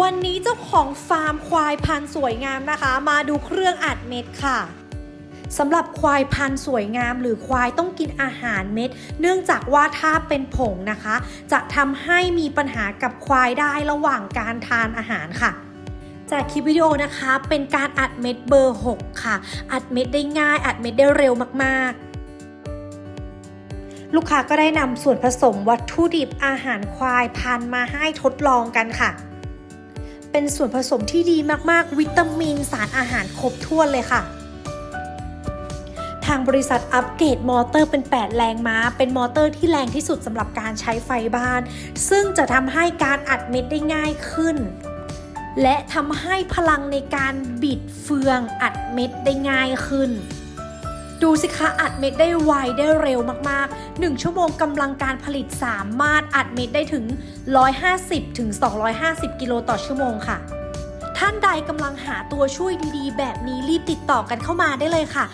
วันนี้เจ้าของฟาร์มควายพันธุ์สวยงามนะคะ มาดูเครื่องอัดเม็ดค่ะสำหรับควายพันธุ์สวยงาม หรือควายต้องกินอาหารเม็ด เนื่องจากว่าถ้าเป็นผงนะคะ จะทำให้มีปัญหากับควายได้ระหว่างการทานอาหารค่ะจากคลิปวิดีโอนะคะ เป็นการอัดเม็ดเบอร์ 6 ค่ะ อัดเม็ดได้ง่าย อัดเม็ดได้เร็วมากๆ ลูกค้าก็ได้นำส่วนผสมวัตถุดิบอาหารควายพันมาให้ทดลองกันค่ะ เป็นส่วนผสมที่ดีมากๆ วิตามินสารอาหารครบถ้วนเลยค่ะ ทางบริษัทอัปเกรดมอเตอร์เป็น 8 แรงม้า เป็นมอเตอร์ที่แรงที่สุดสำหรับการใช้ไฟบ้าน ซึ่งจะทำให้การอัดเม็ดได้ง่ายขึ้น และทำให้พลังในการบิดเฟืองอัดเม็ดได้ง่ายขึ้น ดูสิคะอัดเม็ดได้ไวได้เร็วมากๆ 1 ชั่วโมงกำลังการผลิตสามารถอัดเม็ดได้ถึง 150ถึง250 กิโลต่อชั่วโมงค่ะ ท่านใดกำลังหาตัวช่วยดีๆ แบบนี้รีบติดต่อกันเข้ามาได้เลยค่ะ